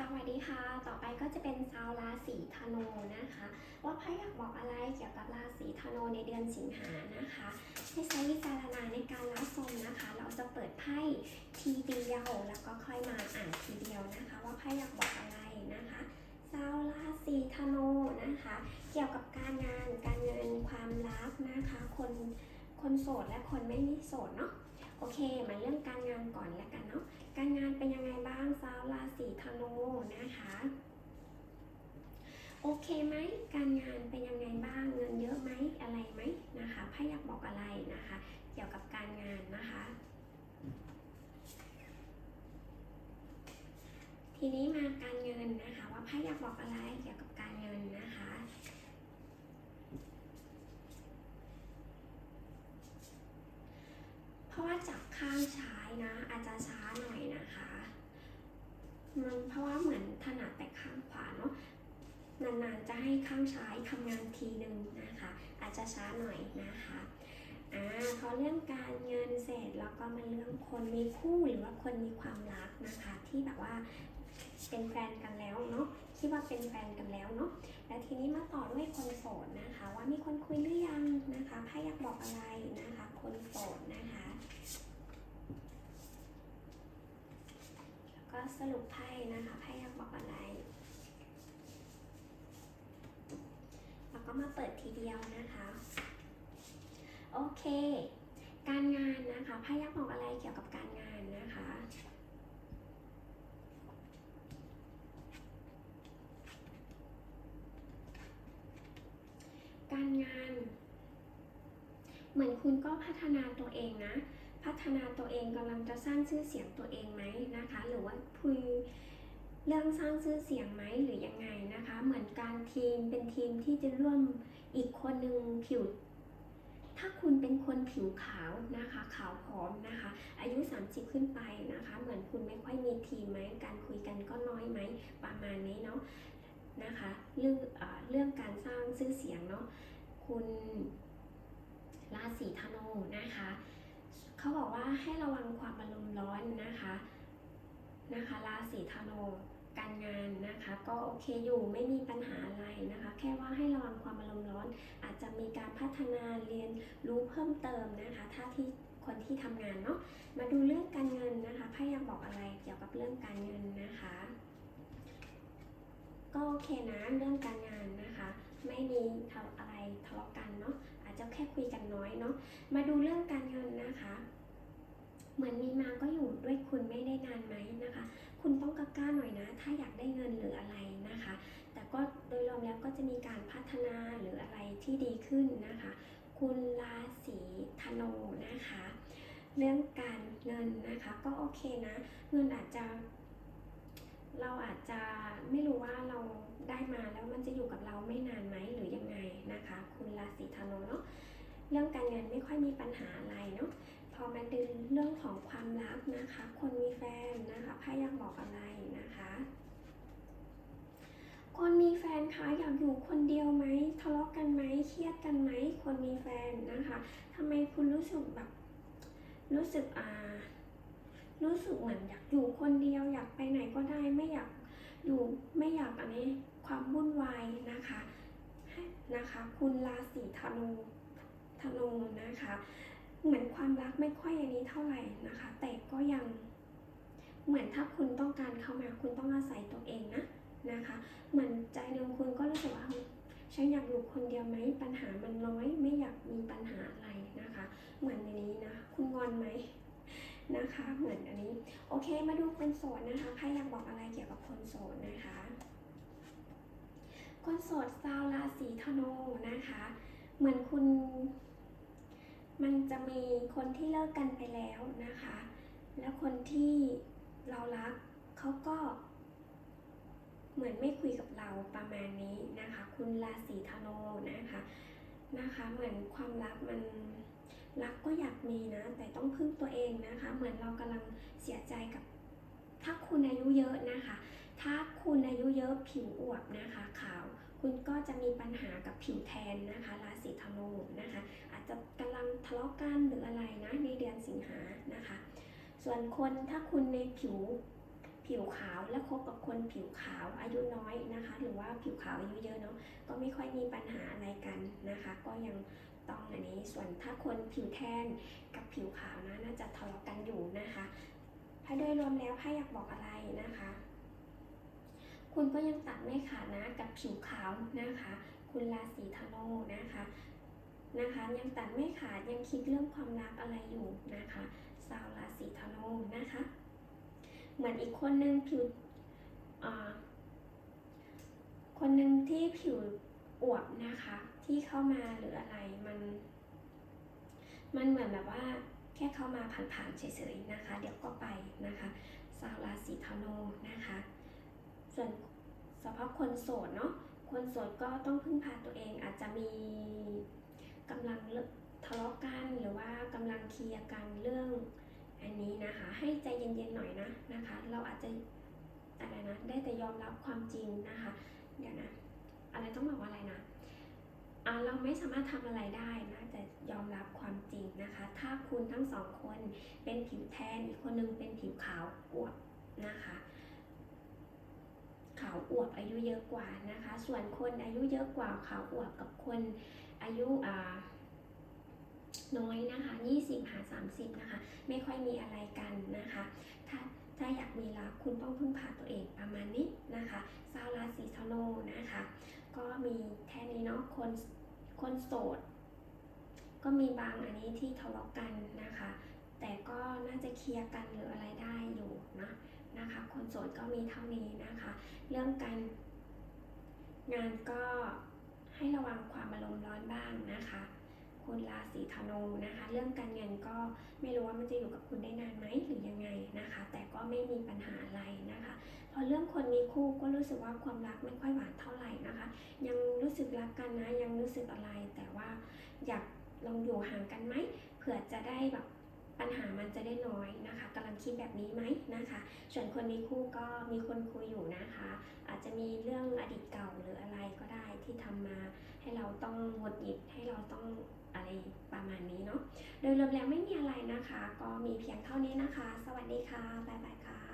สวัสดีค่ะ ต่อไปก็จะเป็นชาวราศีธนูนะคะ ว่าไพ่อยากบอกอะไรเกี่ยวกับราศีธนูในเดือนสิงหานะคะให้ใช้วิจารณาในการรับชมนะคะ เราจะเปิดไพ่ทีเดียวแล้วก็ค่อยมาอ่านทีเดียวนะคะ ว่าไพ่อยากบอกอะไรนะคะชาวราศีธนูนะคะ เกี่ยวกับการงานการเงินความรักนะคะ คนคนโสดและคนไม่มีโสดเนาะโอเคมาเรื่องการงานก่อนแล้วกันเนาะการงานเป็นยังไงบ้างชาวราศีธนูนะคะ โอเคไหมการงานเป็นยังไงบ้างเงินเยอะไหมอะไรไหมนะคะไพ่อยากบอกอะไรนะคะ เกี่ยวกับการงานนะคะ ทีนี้มาการเงินนะคะ ว่าไพ่อยากบอกอะไรเกี่ยวกับการเงินนะคะเพราะว่าจับข้างซ้ายนะ อาจจะช้าหน่อยนะคะมันเพราะว่าเหมือนถนัดแต่ข้างขวาเนาะ นานๆจะให้ข้างซ้ายทำงานทีหนึ่งนะคะ อาจจะช้าหน่อยนะคะอ่าพอเรื่องการเงินเสร็จแล้วก็มาเรื่องคนมีคู่หรือว่าคนมีความรักนะคะ ที่แบบว่าเป็นแฟนกันแล้วเนาะคิดว่าเป็นแฟนกันแล้วเนาะแล้วทีนี้มาต่อด้วยคนโสดนะคะ ว่ามีคนคุยหรือยังนะคะไพ่อยากบอกอะไรนะคะ คนโสดนะคะแล้วก็สรุปไพ่นะคะไพ่อยากบอกอะไร แล้ว ก็มาเปิดทีเดียวนะคะ โอเค การงานนะคะไพ่ยากษ์บอกอะไรเกี่ยวกับการงานนะคะการงาน เหมือนคุณก็พัฒนาตัวเองนะ พัฒนาตัวเองกำลังจะสร้างชื่อเสียงตัวเองไหมนะคะ หรือว่าคุย เรื่องสร้างชื่อเสียงไหมหรือยังไงนะคะ เหมือนการทีมเป็นทีมที่จะร่วมอีกคนหนึ่งผิว ถ้าคุณเป็นคนผิวขาวนะคะ ขาวผอมนะคะ อายุ 30 ขึ้นไปนะคะ เหมือนคุณไม่ค่อยมีทีมไหมการคุยกันก็น้อยไหมประมาณนี้เนาะนะคะเรื่องเออเรื่องการสร้างชื่อเสียงเนาะคุณราศีธนูนะคะเขาบอกว่าให้ระวังความอารมณ์ร้อนนะคะนะคะราศีธนู การงานนะคะ ก็โอเคอยู่ไม่มีปัญหาอะไรนะคะ แค่ว่าให้ระวังความอารมณ์ร้อน อาจจะมีการพัฒนาเรียนรู้เพิ่มเติมนะคะ ถ้าที่คนที่ทำงานเนาะมาดูเรื่องการเงินนะคะไพ่ยากบอกอะไรเกี่ยวกับเรื่องการเงินนะคะ ก็โอเคนะเรื่องการงานนะคะ ไม่มีทะอะไรทะเลาะกันเนาะอาจจะแค่คุยกันน้อยเนาะมาดูเรื่องการเงินนะคะ เหมือนมีมาก็อยู่ด้วยคุณไม่ได้นานไหมนะคะ คุณต้องกล้าๆหน่อยนะ ถ้าอยากได้เงินหรืออะไรนะคะ แต่ก็โดยรวมแล้วก็จะมีการพัฒนาหรืออะไรที่ดีขึ้นนะคะ คุณราศีธนูนะคะ เรื่องการเงินนะคะก็โอเคนะ เงินอาจจะเราอาจจะไม่รู้ว่าเราได้มาแล้วมันจะอยู่กับเราไม่นานไหมหรือยังไงนะคะ คุณราศีธนูเนาะเรื่องการเงินไม่ค่อยมีปัญหาอะไรเนาะ อมาดูเรื่องของความรักนะคะ คนมีแฟนนะคะไพ่อยากบอกอะไรนะคะ คนมีแฟนคะอยากอยู่คนเดียวไหมทะเลาะกันไหมเครียดกันไหมคนมีแฟนนะคะทำไมคุณรู้สึกแบบรู้สึกอ่ารู้สึกเหมือนอยากอยู่คนเดียวอยากไปไหนก็ได้ไม่อยากอยู่ไม่อยากอันนี้ความวุ่นวายนะคะนะคะ คุณราศีธนูธนูนะคะ เหมือนความรักไม่ค่อยอันนี้เท่าไหร่นะคะ แต่ก็ยังเหมือนถ้าคุณต้องการเข้ามาคุณต้องอาศัยตัวเองนะนะคะ เหมือนใจหนึ่งคุณก็รู้สึกว่าฉันอยากอยู่คนเดียวไหมปัญหามันน้อยไม่อยากมีปัญหาอะไรนะคะ เหมือนในนี้นะคุณงอนไหมนะคะ เหมือนอันนี้ โอเคมาดูคนโสดนะคะใครอยากบอกอะไรเกี่ยวกับคนโสดนะคะ คนโสดชาวราศีธนูนะคะ เหมือนคุณ มันจะมีคนที่เลิกกันไปแล้วนะคะ แล้วคนที่เรารักเขาก็ เหมือนไม่คุยกับเราประมาณนี้นะคะ คุณราศีธนูนะคะนะคะ เหมือนความรักมันรักก็อยากมีนะ แต่ต้องพึ่งตัวเองนะคะ เหมือนเรากำลังเสียใจกับ ถ้าคุณอายุเยอะนะคะ ถ้าคุณอายุเยอะผิวอวบนะคะขาว คุณก็จะมีปัญหากับผิวแทนนะคะราศีธนูนะคะ อาจจะกำลังทะเลาะกันหรืออะไรนะในเดือนสิงหานะคะ ส่วนคนถ้าคุณในผิวผิวขาวและคบกับคนผิวขาวอายุน้อยนะคะ หรือว่าผิวขาวอายุเยอะเนาะก็ไม่ค่อยมีปัญหาอะไรกันนะคะ ก็ยังต้องอันนี้ส่วนถ้าคนผิวแทนกับผิวขาวนะน่าจะทะเลาะกันอยู่นะคะถ้าโดยรวมแล้วถ้อยากบอกอะไรนะคะ คุณก็ยังตัดไม่ขาดนะกับผิวขาวนะคะ คุณราศีธนูนะคะนะคะยังตัดไม่ขาดยังคิดเรื่องความรักอะไรอยู่นะคะชาวราศีธนูนะคะ เหมือนอีกคนนึงผิวอ่าคนหนึ่งที่ผิวอวบนะคะ ที่เข้ามาหรืออะไรมัน มันเหมือนแบบว่าแค่เข้ามาผ่านๆเฉยๆนะคะ เดี๋ยวก็ไปนะคะชาวราศีธนูนะคะ ส่วนเฉพาะคนโสดเนาะคนโสดก็ต้องพึ่งพาตัวเองอาจจะมีกำลังทะเลาะกันหรือว่ากำลังเคลียร์กันเรื่องอันนี้นะคะ ให้ใจเย็นๆหน่อยนะนะคะ เราอาจจะอะไรนะได้แต่ยอมรับความจริงนะคะ เดี๋ยวนะ อะไรต้องบอกว่าอะไรนะเราไม่สามารถทำอะไรได้นะแต่ยอมรับความจริงนะคะ ถ้าคุณทั้งสองคนเป็นผิวแทนอีกคนนึงเป็นผิวขาวอวบนะคะ ขาวอวบอายุเยอะกว่านะคะ ส่วนคนอายุเยอะกว่าขาวอวบกับคนอายุอ่าน้อยนะคะ20หา30นะคะ ไม่ค่อยมีอะไรกันนะคะ ถ้าถ้าอยากมีรักคุณต้องพึ่งพาตัวเองประมาณนี้นะคะชาวราศีธนูนะคะ ก็มีแค่นี้เนาะ คนคนโสด ก็มีบางอันนี้ที่ทะเลาะกันนะคะ แต่ก็น่าจะเคลียร์กันหรืออะไรได้อยู่นะ นะคะ คนโสดก็มีเท่านี้นะคะ เรื่องการงานก็ให้ระวังความอารมณ์ร้อนบ้างนะคะ คุณราศีธนูนะคะ เรื่องการเงินก็ไม่รู้ว่ามันจะอยู่กับคุณได้นานไหมหรือยังไงนะคะ แต่ก็ไม่มีปัญหาอะไรนะคะ พอเรื่องคนมีคู่ก็รู้สึกว่าความรักไม่ค่อยหวานเท่าไหร่นะคะ ยังรู้สึกรักกันนะยังรู้สึกอะไร แต่ว่าอยากลองอยู่ห่างกันไหมเผื่อจะได้แบบ ปัญหามันจะได้น้อยนะคะกำลังคิดแบบนี้ไหมนะคะ ส่วนคนมีคู่ก็มีคนคุยอยู่นะคะ อาจจะมีเรื่องอดีตเก่าหรืออะไรก็ได้ที่ทำมาให้เราต้องหงดหงิดให้เราต้องอะไรประมาณนี้เนาะโดยรวมแล้วไม่มีอะไรนะคะ ก็มีเพียงเท่านี้นะคะ สวัสดีค่ะบ๊ายบายค่ะ